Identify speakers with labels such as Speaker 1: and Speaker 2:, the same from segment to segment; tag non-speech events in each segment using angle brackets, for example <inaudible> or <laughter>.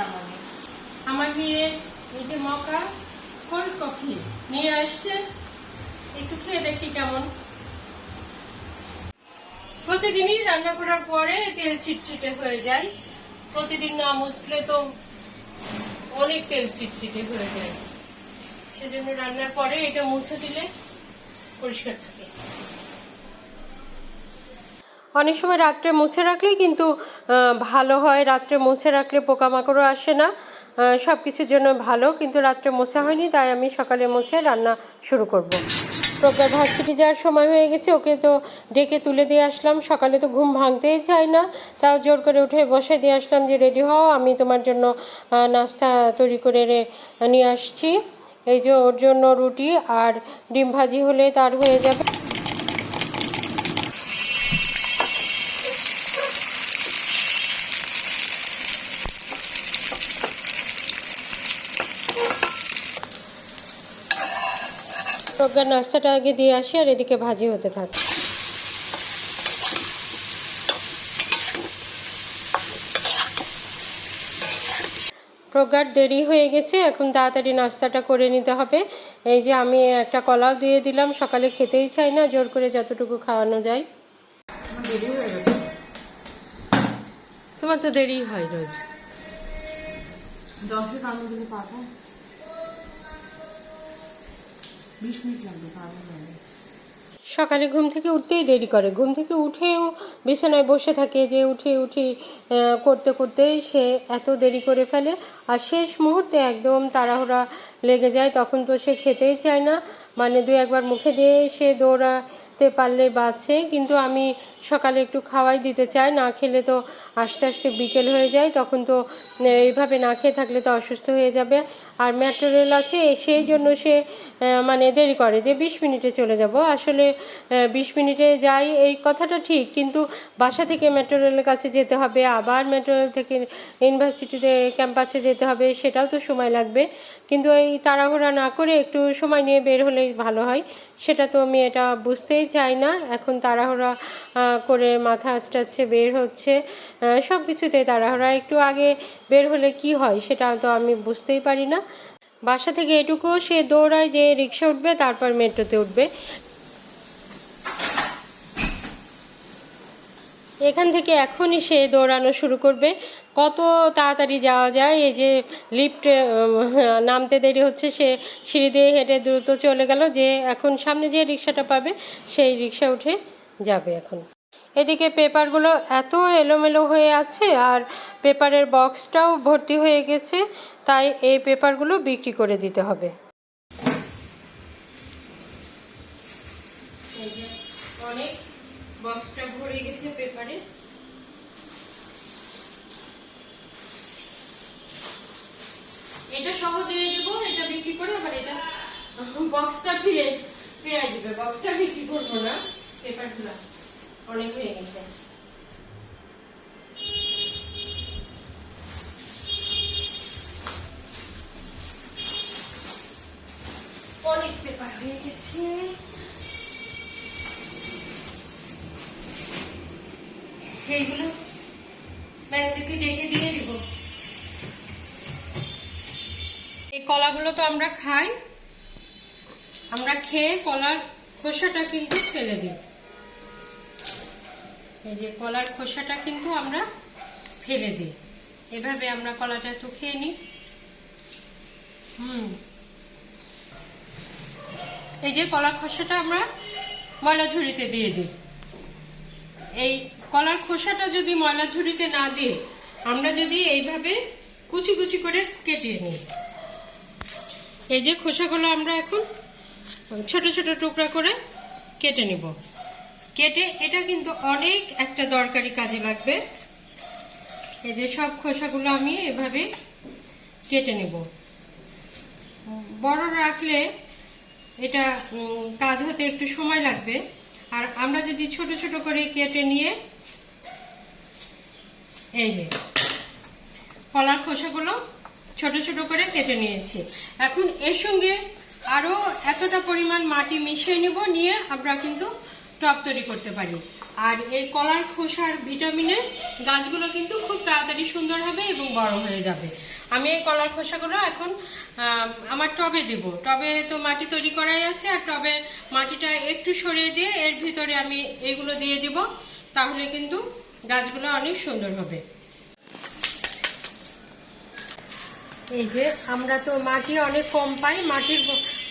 Speaker 1: খেলাম আমার মেয়ে এই যে মকা কোল্ড কফি, নিয়ে আসছে। একটু খেয়ে দেখি কেমন। প্রতিদিনই রান্না করার পরে তেল চিটচিটে হয়ে যায়। প্রতিদিন না মুছলে তো অনেক তেল চিটচিটে হয়ে যায়। সেজন্য রান্নার পরে এটা মুছে দিলে পরিষ্কার থাকে। অনেক সময় রাত্রে মুছে রাখলেই কিন্তু ভালো হয়। রাত্রে মুছে রাখলে পোকামাকড়ও আসে না। সব কিছুর জন্য ভালো, কিন্তু রাত্রে মোছা হয়নি, তাই আমি সকালে মুছে রান্না শুরু করব। প্রজ্ঞা ভার্সিটি যাওয়ার সময় হয়ে গেছে, ওকে তো ডেকে তুলে দিয়ে আসলাম। সকালে তো ঘুম ভাঙতেই চায় না, তাও জোর করে উঠে বসে দিয়ে আসলাম যে, রেডি হও, আমি তোমার জন্য নাস্তা তৈরি করে নিয়ে আসছি। এই যে ওর জন্য রুটি আর ডিম ভাজি হলে তার হয়ে যাবে। প্রজ্ঞার নাস্তাটা আগে দিয়ে আসি আর এদিকে ভাজি হতে থাকে। প্রজ্ঞার দেরি হয়ে গেছে এখন তাড়াতাড়ি নাস্তাটা করে নিতে হবে। এই যে আমি একটা কলাও দিয়ে দিলাম সকালে খেতেই চাই না জোর করে যতটুকু খাওয়ানো যায়। তোমার তো দেরি হয় রোজ।
Speaker 2: দশে দিলে বিশ মিনিট লাগবে
Speaker 1: সকালে ঘুম থেকে উঠতেই দেরি করে। ঘুম থেকে উঠেও বিছানায় বসে থাকে যে উঠে উঠি করতে করতে সে এত দেরি করে ফেলে। আর শেষ মুহূর্তে একদম তাড়াহুড়া লেগে যায়, তখন তো সে খেতেই চায় না। মানে দু একবার মুখে দিয়ে সে দৌড়াতে পারলে বাঁচে, কিন্তু আমি সকালে একটু খাওয়াই দিতে চাই, না খেলে তো আস্তে আস্তে বিকেল হয়ে যায়, তখন তো এইভাবে না খেয়ে থাকলে তো অসুস্থ হয়ে যাবে। আর মেট্রো রেল আছে, সেই জন্য সে মানে দেরি করে যে বিশ মিনিটে চলে যাব। আসলে বিশ মিনিটে যাই, এই কথাটা ঠিক, কিন্তু বাসা থেকে মেট্রো রেলের কাছে যেতে হবে, আবার মেট্রো রেল থেকে ইউনিভার্সিটিতে ক্যাম্পাসে যেতে হবে, সেটাও তো সময় লাগবে। কিন্তু এই তাড়াহুড়া না করে একটু সময় নিয়ে বের হলেই ভালো হয়। সেটা তো আমি এটা বুঝতেই চাই না। এখন তাড়াহুড়া করে মাথা আসটাচ্ছে বের হচ্ছে সব কিছুতে তাড়াহুড়া। একটু আগে বের হলে কি হয় সেটা তো আমি বুঝতেই পারি না। বাসা থেকে এটুকু সে দৌড়ায় যে রিক্সা উঠবে, তারপর মেট্রোতে উঠবে। এখান থেকে এখনই সে দৌড়ানো শুরু করবে। কত তাড়াতাড়ি যাওয়া যায়, এই যে লিফটে নামতে দেরি হচ্ছে, সে সিঁড়ি দিয়ে হেঁটে দ্রুত চলে গেল যে এখন সামনে যে রিক্সাটা পাবে, সেই রিক্সা উঠে যাবে এখন। এদিকে পেপারগুলো এত এলোমেলো হয়ে আছে আর পেপারের বক্সটাও ভর্তি হয়ে গেছে, তাই এই পেপারগুলো বিক্রি করে দিতে হবে। অনেক বক্সটা ভরে গেছে পেপারে। এটা সহ দিয়ে দিব, এটা বিক্রি করে, আবার এটা বক্সটা ফিরে, ফিরাই দিবে। বক্সটা বিক্রি করব না? পেপারগুলো অনেক হয়ে গেছে। অনেক পেপার হয়ে গেছে। এইগুলো ম্যানেজারকে ডেকে দিয়ে দিব। এই কলাগুলো তো আমরা খাই। আমরা খেয়ে কলার খোসাটা কিন্তু ফেলে দিই। এই যে কলার খোসাটা কিন্তু আমরা ফেলে দিই। এভাবে আমরা কলাটা একটু খেয়ে নিই। হুম। এই যে কলার খোসাটা আমরা ময়লা ঝুড়িতে দিয়ে দিই। এই কলার খোসাটা যদি ময়লা ঝুড়িতে না দিয়ে আমরা যদি এইভাবে কুচি কুচি করে কেটে নিই। এই যে খোসাগুলো আমরা এখন ছোট ছোট টুকরা করে কেটে নিব। কেটে এটা কিন্তু অনেক একটা দরকারি কাজে লাগবে। এই যে সব খোসাগুলো আমি এভাবে কেটে নেব। বড় রাখলে এটা কাজ হতে একটু সময় লাগবে। আর আমরা যদি ছোট ছোট করে কেটে নিয়ে এই যে, কলার খোসাগুলো ছোট ছোট করে কেটে নিয়েছি। এখন এর সঙ্গে আরও এতটা পরিমাণ মাটি মিশিয়ে নেব, নিয়ে আমরা কিন্তু টপ তৈরি করতে পারি। আর এই কলার খোসার ভিটামিনে গাছগুলো কিন্তু খুব তাড়াতাড়ি সুন্দর হবে এবং বড় হয়ে যাবে। আমি এই কলার খোসাগুলো এখন আমার টবে দেব। টবে তো মাটি তৈরি করাই আছে, আর টবে মাটিটা একটু সরিয়ে দিয়ে এর ভিতরে আমি এগুলো দিয়ে দিব। তাহলে কিন্তু গাছগুলো অনেক সুন্দর হবে। এই যে আমরা তো মাটি অনেক কম পাই, মাটির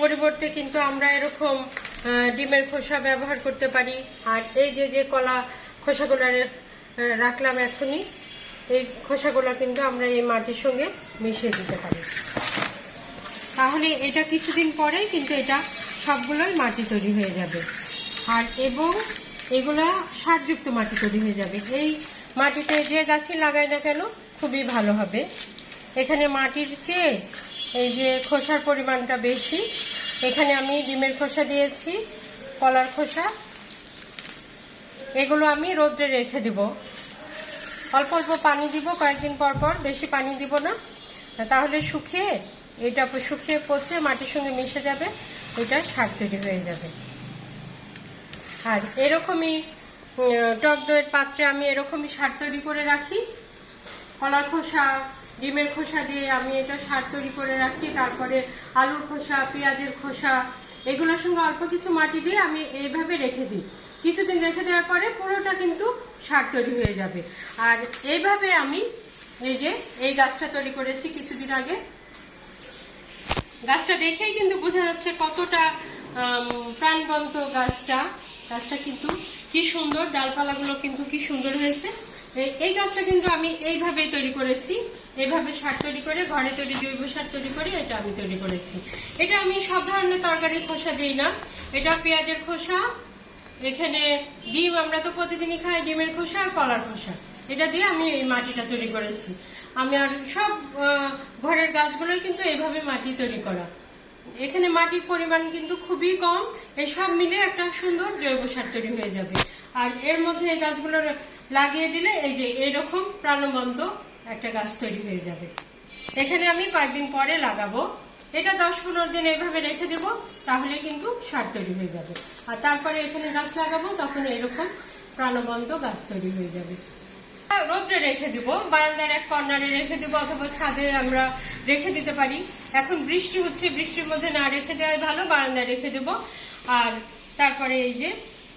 Speaker 1: পরিবর্তে কিন্তু আমরা এরকম ডিমের খোসা ব্যবহার করতে পারি। আর এই যে যে কলা খোসাগুলো রাখলাম এখনই, এই খোসাগুলো কিন্তু আমরা এই মাটির সঙ্গে মিশিয়ে দিতে পারি। তাহলে এটা কিছুদিন পরেই কিন্তু এটা সবগুলোই মাটি তৈরি হয়ে যাবে। আর এবং এগুলা সারযুক্ত মাটি তৈরি হয়ে যাবে। এই মাটিতে যে গাছই লাগাই না কেন খুবই ভালো হবে। এখানে মাটির চেয়ে এই যে খোসার পরিমাণটা বেশি। এখানে আমি ডিমের খোসা দিয়েছি, কলার খোসা। এগুলো আমি রোদ্রে রেখে দিব। অল্প অল্প পানি দিব, কয়েকদিন পর পর বেশি পানি দিব না। তাহলে শুকিয়ে, এটা শুকিয়ে পচে মাটির সঙ্গে মিশে যাবে, এটা সার তৈরি হয়ে যাবে। আর এরকমই টক দইয়ের পাত্রে আমি এরকমই সার তৈরি করে রাখি। কলার খোসা, ডিমের খোসা দিয়ে আমি এটা সার তৈরি করে রাখি। তারপরে আলুর খোসা, পেঁয়াজের খোসা, এগুলোর সঙ্গে অল্প কিছু মাটি দিয়ে আমি এইভাবে রেখে দিই। কিছুদিন রেখে দেওয়ার পরে পুরোটা কিন্তু সার তৈরি হয়ে যাবে। আর এইভাবে আমি এই যে, এই গাছটা তৈরি করেছি কিছুদিন আগে। গাছটা দেখেই কিন্তু বোঝা যাচ্ছে কতটা প্রাণবন্ত গাছটা। গাছটা কিন্তু কি সুন্দর, ডালপালাগুলো কিন্তু কি সুন্দর হয়েছে। এই- গাছটা কিন্তু আমি এইভাবেই তৈরি করেছি। এইভাবে সার তৈরি করে, ঘরে তৈরি, জৈব সার তৈরি করে এটা আমি তৈরি করেছি। এটা আমি সব ধরনের তরকারির খোসা দিই না। এটা পেঁয়াজের খোসা, এখানে ডিম আমরা তো প্রতিদিনই খাই, ডিমের খোসা আর কলার খোসা। এটা দিয়ে আমি এই মাটিটা তৈরি করেছি। আমি আর সব ঘরের গাছগুলোই কিন্তু এইভাবে মাটি তৈরি করা। এখানে মাটির পরিমাণ কিন্তু খুবই কম। এই সব মিলে একটা সুন্দর জৈব সার তৈরি হয়ে যাবে। আর এর মধ্যে এই গাছগুলো লাগিয়ে দিলে এই যে এইরকম প্রাণবন্ত একটা গাছ তৈরি হয়ে যাবে। এখানে আমি কয়েকদিন পরে লাগাবো। এটা দশ পনেরো দিন এইভাবে রেখে দেবো তাহলে কিন্তু সার তৈরি হয়ে যাবে। আর তারপরে এখানে গাছ লাগাবো, তখন এরকম প্রাণবন্ত গাছ তৈরি হয়ে যাবে। রোদ্রে রেখে দিব, বারান্দার এক কর্নারে রেখে দিব অথবা ছাদে আমরা রেখে দিতে পারি। এখন বৃষ্টি হচ্ছে, বৃষ্টির মধ্যে না রেখে দেওয়াই ভালো, বারান্দায় রেখে দেব। আর তারপরে এই যে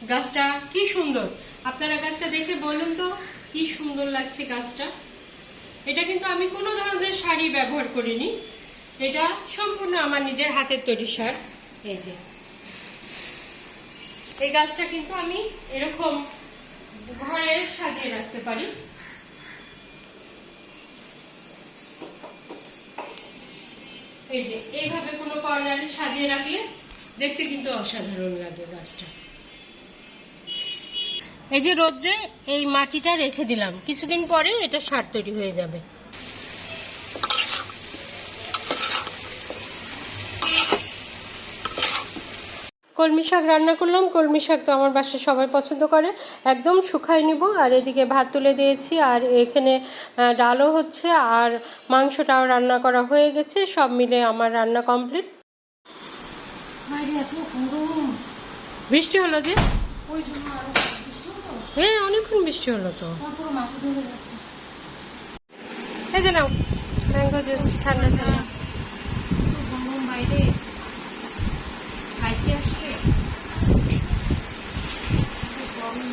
Speaker 1: গাছটা, কি সুন্দর। আপনারা গাছটা দেখে বলুন তো, কি সুন্দর লাগছে গাছটা। এটা কিন্তু আমি কোনো ধরনের শাড়ি ব্যবহার করিনি। এটা সম্পূর্ণ আমার নিজের হাতের তৈরি সার এই যে। এই গাছটা কিন্তু আমি এরকম ঘরে সাজিয়ে রাখতে পারি। এই যে, এইভাবে কোনো কর্নারে সাজিয়ে রাখলে দেখতে কিন্তু অসাধারণ লাগে গাছটা। এই যে রোদ্রে এই মাটিটা রেখে দিলাম, কিছুদিন পরে এটা সার তৈরি হয়ে যাবে। কলমি শাক রান্না করলাম। কলমি শাক তো আমার বাসায় সবাই পছন্দ করে। একদম শুকাই নিব। আর এদিকে ভাত তুলে দিয়েছি। আর এখানে ডালও হচ্ছে। আর মাংসটাও রান্না করা হয়ে গেছে। সব মিলে আমার রান্না কমপ্লিট। বৃষ্টি হলো যে? হ্যাঁ অনেকক্ষণ বৃষ্টি হলো তো। এই যে নাও। ম্যাঙ্গো জুস ঠান্ডা ঠান্ডা।
Speaker 2: বাইরে আসছে এত গরম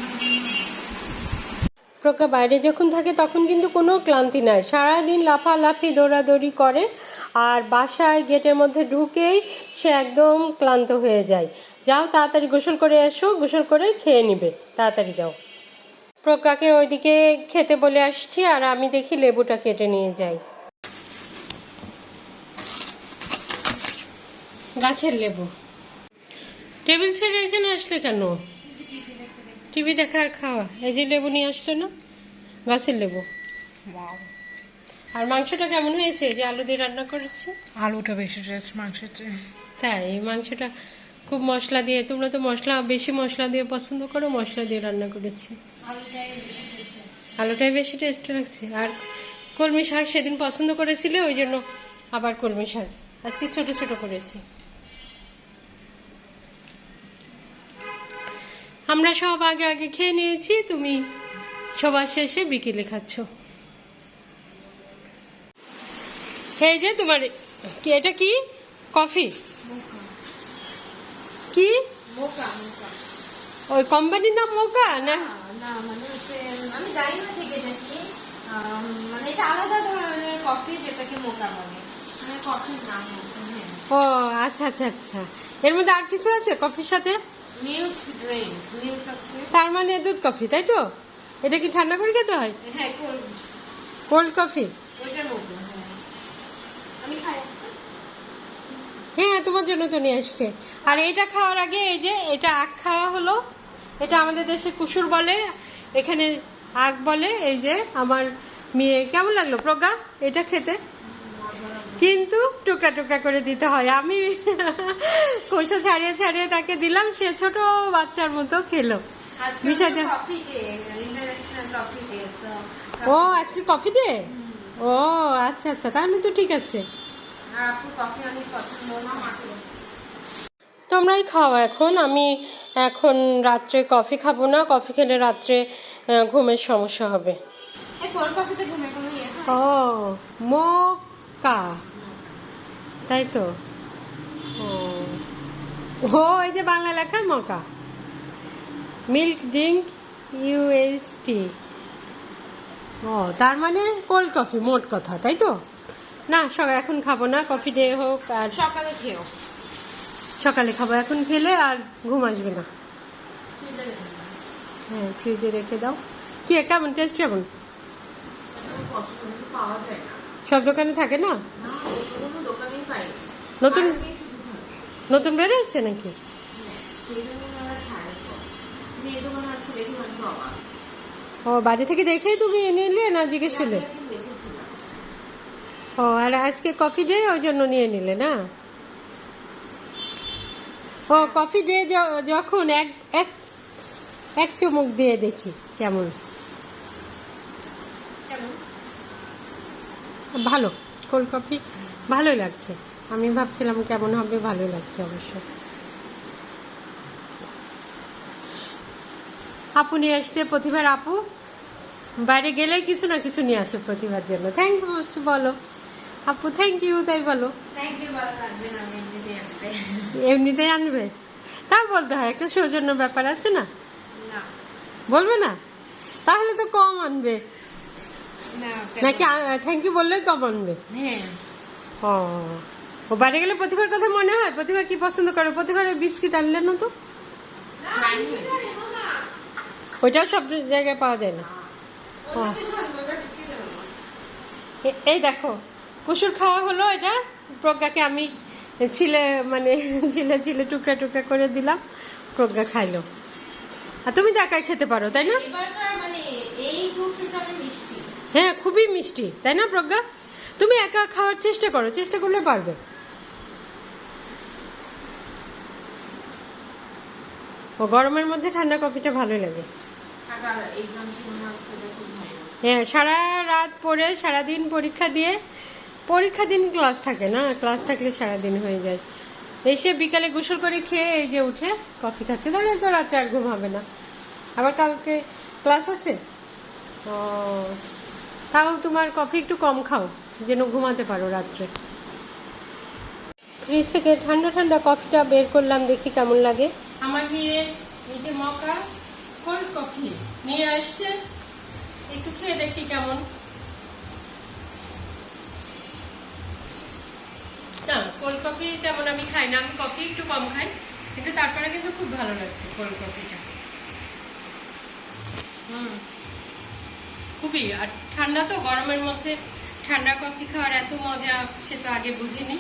Speaker 1: প্রজ্ঞা বাইরে যখন থাকে তখন কিন্তু কোনো ক্লান্তি নাই। সারাদিন লাফালাফি, দৌড়াদৌড়ি করে আর বাসায় গেটের মধ্যে ঢুকেই সে একদম ক্লান্ত হয়ে যায়। যাও তাড়াতাড়ি গোসল করে এসো, গোসল করে খেয়ে নিবে। তাড়াতাড়ি যাও। প্রজ্ঞাকে ওইদিকে খেতে বলে আসছি আর আমি দেখি লেবুটা কেটে নিয়ে যাই। গাছের লেবু। টেবিল ছেড়ে এখানে আসলে কেন? টিভি দেখা আর খাওয়া এই যে লেবু নিয়ে আসলে না গাছের লেবু। আর মাংসটা কেমন হয়েছে? যে আলু দিয়ে রান্না করেছি?
Speaker 2: আলুটা বেশি টেস্ট মাংসের
Speaker 1: তাই এই মাংসটা খুব মশলা দিয়ে তোমরা তো মশলা বেশি মশলা দিয়ে পছন্দ করো মশলা দিয়ে রান্না করেছি।
Speaker 2: আলুটাই বেশি টেস্ট লাগছে।
Speaker 1: আর কলমি শাক সেদিন পছন্দ করেছিলে ওই জন্য আবার কলমি শাক। আজকে ছোট ছোট করেছি। আমরা সব আগে আগে খেয়ে নিয়েছি তুমি সবার শেষে বিকেলে খাচ্ছ। এই যে তোমার কি এটা কি? কফি? কি? ওই কোম্পানির নাম মোকা না?
Speaker 3: না মানে আমি জানি না ঠিক এটা কি। মানে এটা আলাদা ধরনের কফি যেটাকে মোকা বলে। মানে কফির নাম হ্যাঁ।
Speaker 1: ও আচ্ছা আচ্ছা আচ্ছা। এর মধ্যে আর কিছু আছে কফির সাথে?
Speaker 3: মিল্ক ড্রিঙ্ক মিল্ক আছে।
Speaker 1: তার মানে দুধ কফি তাই তো? এটা কি ঠান্ডা করে খেতে হয়?
Speaker 3: হ্যাঁ কোল্ড
Speaker 1: কোল্ড কফি?
Speaker 3: ওইটার মতো হ্যাঁ। আমি খাই।
Speaker 1: হ্যাঁ তোমার জন্য তো নিয়ে আসছে। আর এটা খাওয়ার আগে এই যে এটা আখ খাওয়া হলো। এটা আমাদের দেশে কুসুর বলে এখানে আখ বলে। এই যে আমার মেয়ে কেমন লাগল প্রজ্ঞা? এটা খেতে? কিন্তু টুকরা টুকরা করে দিতে হয়। আমি কোষা ছাড়িয়ে ছাড়িয়ে তাকে দিলাম সে ছোট বাচ্চার মতো খেলো। বিষয়টা-
Speaker 3: ডে ডে
Speaker 1: ও আজকে কফি দে ও আচ্ছা আচ্ছা তাহলে তো ঠিক আছে। তোমরাই খাও এখন আমি এখন রাত্রে কফি খাব না কফি খেলে রাত্রে ঘুমের সমস্যা হবে।
Speaker 3: ও কোল্ড
Speaker 1: মোকা তাই তো ও ও এই যে বাংলা লেখা মকা মিল্ক ড্রিঙ্ক ইউএসটি ও তার মানে কোল্ড কফি মোট কথা তাই তো? না সব এখন খাব না কফি ডে হোক আর
Speaker 3: সকালে খেও
Speaker 1: সকালে খাব এখন খেলে আর ঘুম আসবে না। হ্যাঁ ফ্রিজে রেখে দাও। কি কেমন টেস্ট কেমন?
Speaker 3: পাওয়া যায় না।
Speaker 1: সব দোকানে থাকে না। নতুন নতুন বেরোয়েছে নাকি
Speaker 3: হ্যাঁ।
Speaker 1: ও বাড়ি থেকে দেখেই তুমি এনে নিলে না জিজ্ঞেস করলে। ও আর আজকে কফি ডে ওই জন্য নিয়ে নিলে না ও কফি ডে যখন এক এক চুমুক দিয়ে দেখি কেমন? ভালো কোল্ড কফি ভালোই লাগছে। আমি ভাবছিলাম কেমন হবে ভালো লাগছে অবশ্য। আপু নিয়ে আসছে প্রতিভার আপু। বাইরে গেলেই কিছু না কিছু নিয়ে আসে প্রতিভার জন্য। থ্যাংক ইউ বলো। আপু থ্যাংক ইউ তাই বলো।
Speaker 3: এমনিতেই আনবে।
Speaker 1: তা বলতে হয় একটা সৌজন্য ব্যাপার আছে না। বলবে না? তাহলে তো কম আনবে। নাকি থ্যাংক ইউ বললেই কম আনবে
Speaker 3: হ্যাঁ।
Speaker 1: ও ও বাইরে গেলে প্রতিভার কথা মনে হয়? প্রতিভা কি পছন্দ করে? প্রতিভার বিস্কিট আনলে না তো? ওইটাও সব জায়গায় পাওয়া যায় না। এ- এই দেখো কুসুর খাওয়া হলো এটা প্রজ্ঞাকে আমি ছিলে মানে <laughs> ছিলে ছিলে টুকরা টুকরা করে দিলাম প্রজ্ঞা খাইলো। আর তুমি তো একাই খেতে পারো তাই না?
Speaker 3: মানে এই কুসুটা মিষ্টি।
Speaker 1: হ্যাঁ খুবই মিষ্টি। তাই না প্রজ্ঞা? তুমি একা খাওয়ার চেষ্টা করো চেষ্টা করলে পারবে। ও গরমের মধ্যে ঠান্ডা কফিটা ভালো লাগে। হ্যাঁ সারা রাত পড়ে সারাদিন পরীক্ষা দিয়ে পরীক্ষা দিন ক্লাস থাকে না ক্লাস থাকলে সারাদিন হয়ে যায়। এসে বিকালে গোসল করে খেয়ে এই যে উঠে কফি খাচ্ছে। তাহলে তো রাত্রে আর ঘুম হবে না। আবার কালকে ক্লাস আছে? ও তাও তোমার কফি একটু কম খাও যেন ঘুমাতে পারো রাত্রে। ফ্রিজ থেকে ঠান্ডা ঠান্ডা কফিটা বের করলাম দেখি কেমন লাগে। আমার মেয়ে এই যে মকা কোল্ড কফি নিয়ে আসছে। একটু খেয়ে দেখি কেমন। না কোল্ড কফি তেমন আমি খাই না আমি কফি একটু কম খাই কিন্তু তারপরে কিন্তু খুব ভালো লাগছে কোল্ড কফিটা হুম। খুবই, আর ঠান্ডা তো গরমের মধ্যে ঠান্ডা কফি খাওয়ার এত মজা, সে তো আগে বুঝিনি।